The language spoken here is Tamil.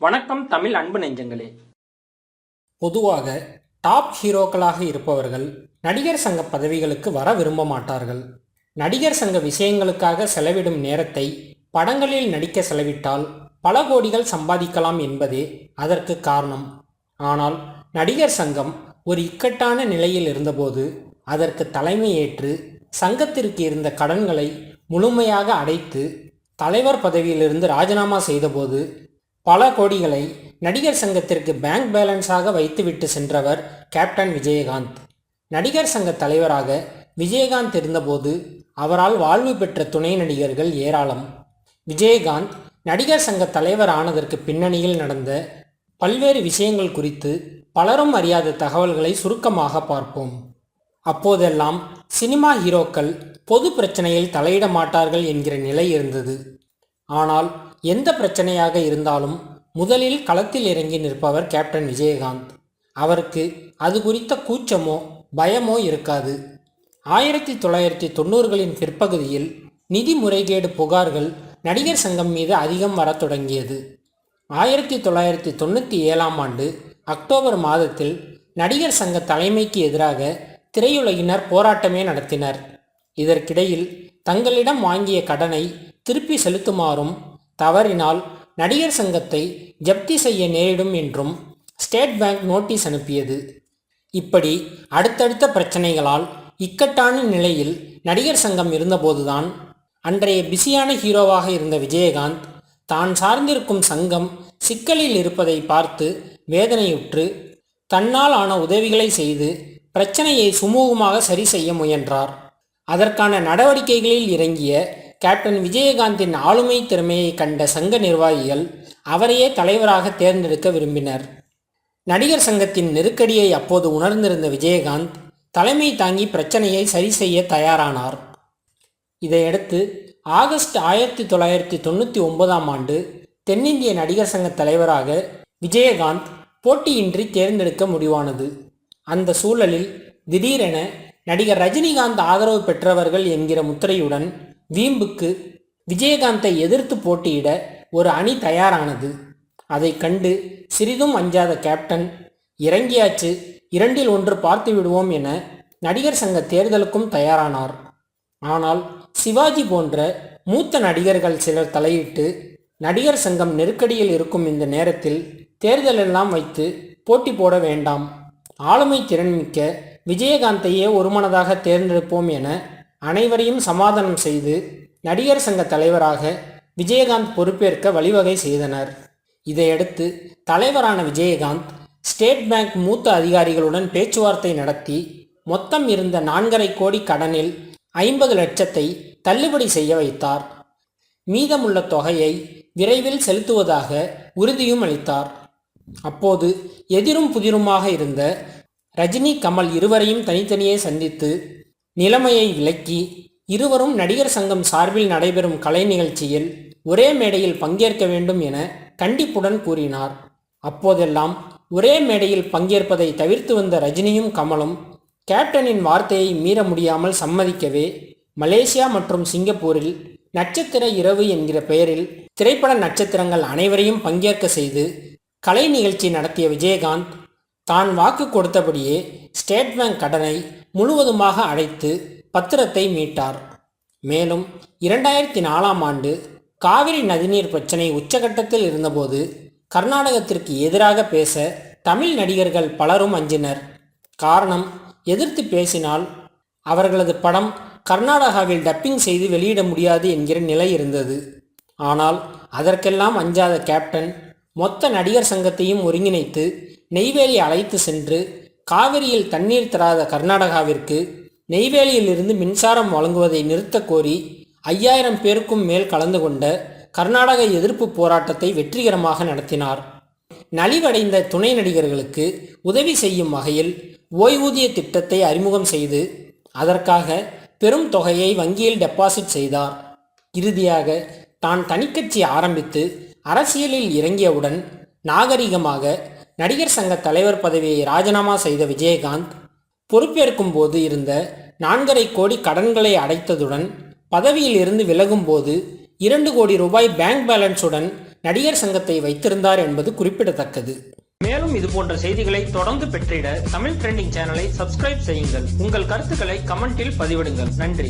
வணக்கம் தமிழ் அன்பு நெஞ்சங்களே. பொதுவாக டாப் ஹீரோக்களாக இருப்பவர்கள் நடிகர் சங்க பதவிகளுக்கு வர விரும்ப மாட்டார்கள். நடிகர் சங்க விஷயங்களுக்காக செலவிடும் நேரத்தை படங்களில் நடிக்க செலவிட்டால் பல கோடிகள் சம்பாதிக்கலாம் என்பதே அதற்கு காரணம். ஆனால் நடிகர் சங்கம் ஒரு இக்கட்டான நிலையில் இருந்தபோது அதற்கு தலைமையேற்று சங்கத்திற்கு இருந்த கடன்களை முழுமையாக அடைத்து தலைவர் பதவியிலிருந்து ராஜினாமா செய்தபோது பல கோடிகளை நடிகர் சங்கத்திற்கு பேங்க் பேலன்ஸாக வைத்துவிட்டு சென்றவர் கேப்டன் விஜயகாந்த். நடிகர் சங்க தலைவராக விஜயகாந்த் இருந்தபோது அவரால் வாழ்வு பெற்ற துணை நடிகர்கள் ஏராளம். விஜயகாந்த் நடிகர் சங்க தலைவர் ஆனதற்கு பின்னணியில் நடந்த பல்வேறு விஷயங்கள் குறித்து பலரும் அறியாத தகவல்களை சுருக்கமாக பார்ப்போம். அப்போதெல்லாம் சினிமா ஹீரோக்கள் பொது பிரச்சனையில் தலையிட மாட்டார்கள் என்கிற நிலை இருந்தது. ஆனால் எந்த பிரச்சனையாக இருந்தாலும் முதலில் களத்தில் இறங்கி நிற்பவர் கேப்டன் விஜயகாந்த். அவருக்கு அது குறித்த கூச்சமோ பயமோ இருக்காது. ஆயிரத்தி தொள்ளாயிரத்தி தொண்ணூறுகளின் பிற்பகுதியில் நிதி முறைகேடு புகார்கள் நடிகர் சங்கம் மீது அதிகம் வரத் தொடங்கியது. ஆயிரத்தி தொள்ளாயிரத்தி தொண்ணூற்றி ஏழாம் ஆண்டு அக்டோபர் மாதத்தில் நடிகர் சங்க தலைமைக்கு எதிராக திரையுலகினர் போராட்டமே நடத்தினர். இதற்கிடையில் தங்களிடம் வாங்கிய கடனை திருப்பி செலுத்துமாறும் தவறினால் நடிகர் சங்கத்தை ஜப்தி செய்ய நேரிடும் என்றும் ஸ்டேட் பேங்க் நோட்டீஸ் அனுப்பியது. இப்படி அடுத்தடுத்த பிரச்சனைகளால் இக்கட்டான நிலையில் நடிகர் சங்கம் இருந்தபோதுதான் அன்றைய பிஸியான ஹீரோவாக இருந்த விஜயகாந்த் தான் சார்ந்திருக்கும் சங்கம் சிக்கலில் இருப்பதை பார்த்து வேதனையுற்று தன்னால் ஆன உதவிகளை செய்து பிரச்சனையை சுமூகமாக சரி செய்ய முயன்றார். அதற்கான நடவடிக்கைகளில் இறங்கிய கேப்டன் விஜயகாந்தின் ஆளுமை திறமையை கண்ட சங்க நிர்வாகிகள் அவரையே தலைவராக தேர்ந்தெடுக்க விரும்பினர். நடிகர் சங்கத்தின் நெருக்கடியை அப்போது உணர்ந்திருந்த விஜயகாந்த் தலைமை தாங்கி பிரச்சனையை சரி செய்ய தயாரானார். இதையடுத்து ஆகஸ்ட் ஆயிரத்தி தொள்ளாயிரத்தி தொண்ணூற்றி ஒன்பதாம் ஆண்டு தென்னிந்திய நடிகர் சங்க தலைவராக விஜயகாந்த் போட்டியின்றி தேர்ந்தெடுக்க முடிவானது. அந்த சூழலில் திடீரென நடிகர் ரஜினிகாந்த் ஆதரவு பெற்றவர்கள் என்கிற முத்திரையுடன் வீம்புக்கு விஜயகாந்தை எதிர்த்து போட்டியிட ஒரு அணி தயாரானது. அதை கண்டு சிறிதும் அஞ்சாத கேப்டன் இறங்கியாச்சு இரண்டில் ஒன்று பார்த்து விடுவோம் என நடிகர் சங்க தேர்தலுக்கும் தயாரானார். ஆனால் சிவாஜி போன்ற மூத்த நடிகர்கள் சிலர் தலையிட்டு நடிகர் சங்கம் நெருக்கடியில் இருக்கும் இந்த நேரத்தில் தேர்தலெல்லாம் வைத்து போட்டி போட வேண்டாம். ஆளுமை திறன் மிக்க விஜயகாந்தையே ஒருமனதாக தேர்ந்தெடுப்போம் என அனைவரையும் சமாதானம் செய்து நடிகர் சங்க தலைவராக விஜயகாந்த் பொறுப்பேற்க வழிவகை செய்தனர். இதையடுத்து தலைவரான விஜயகாந்த் ஸ்டேட் பேங்க் மூத்த அதிகாரிகளுடன் பேச்சுவார்த்தை நடத்தி மொத்தம் இருந்த நான்கரை கோடி கடனில் ஐம்பது லட்சத்தை தள்ளுபடி செய்ய வைத்தார். மீதமுள்ள தொகையை விரைவில் செலுத்துவதாக உறுதியும் அளித்தார். அப்போது எதிரும் புதிருமாக இருந்த ரஜினி கமல் இருவரையும் தனித்தனியே சந்தித்து நிலைமையை விளக்கி இருவரும் நடிகர் சங்கம் சார்பில் நடைபெறும் கலை நிகழ்ச்சியில் ஒரே மேடையில் பங்கேற்க வேண்டும் என கண்டிப்புடன் கூறினார். அப்போதெல்லாம் ஒரே மேடையில் பங்கேற்பதை தவிர்த்து வந்த ரஜினியும் கமலும் கேப்டனின் வார்த்தையை மீற முடியாமல் சம்மதிக்கவே மலேசியா மற்றும் சிங்கப்பூரில் நட்சத்திர இரவு என்கிற பெயரில் திரைப்பட நட்சத்திரங்கள் அனைவரையும் பங்கேற்க செய்து கலை நிகழ்ச்சி நடத்திய விஜயகாந்த் தான் வாக்கு கொடுத்தபடியே ஸ்டேட் பேங்க் கடனை முழுவதுமாக அடைத்து பத்திரத்தை மீட்டார். மேலும் இரண்டாயிரத்தி நாலாம் ஆண்டு காவிரி நதிநீர் பிரச்சினை உச்சகட்டத்தில் இருந்தபோது கர்நாடகத்திற்கு எதிராக பேச தமிழ் நடிகர்கள் பலரும் அஞ்சினர். காரணம் எதிர்த்து பேசினால் அவர்களது படம் கர்நாடகாவில் டப்பிங் செய்து வெளியிட முடியாது என்கிற நிலை இருந்தது. ஆனால் அதற்கெல்லாம் அஞ்சாத கேப்டன் மொத்த நடிகர் சங்கத்தையும் ஒருங்கிணைத்து நெய்வேலி அழைத்து சென்று காவிரியில் தண்ணீர் தராத கர்நாடகாவிற்கு நெய்வேலியிலிருந்து மின்சாரம் வழங்குவதை நிறுத்தக் கோரி ஐயாயிரம் பேருக்கும் மேல் கலந்து கொண்ட கர்நாடக எதிர்ப்பு போராட்டத்தை வெற்றிகரமாக நடத்தினார். நலிவடைந்த துணை நடிகர்களுக்கு உதவி செய்யும் வகையில் ஓய்வூதிய திட்டத்தை அறிமுகம் செய்து அதற்காக பெரும் தொகையை வங்கியில் டெபாசிட் செய்தார். இறுதியாக தான் தனிக்கட்சி ஆரம்பித்து அரசியலில் இறங்கியவுடன் நாகரிகமாக நடிகர் சங்க தலைவர் பதவியை ராஜினாமா செய்த விஜயகாந்த் பொறுப்பேற்கும் போது இருந்த நான்கரை கோடி கடன்களை அடைத்ததுடன் பதவியில் இருந்து விலகும்போது இரண்டு கோடி ரூபாய் பேங்க் பேலன்ஸுடன் நடிகர் சங்கத்தை வைத்திருந்தார் என்பது குறிப்பிடத்தக்கது. மேலும் இது போன்ற செய்திகளை தொடர்ந்து பெற்றிட தமிழ் ட்ரெண்டிங் சேனலை சப்ஸ்கிரைப் செய்யுங்கள். உங்கள் கருத்துக்களை கமெண்டில் பதிவிடுங்கள். நன்றி.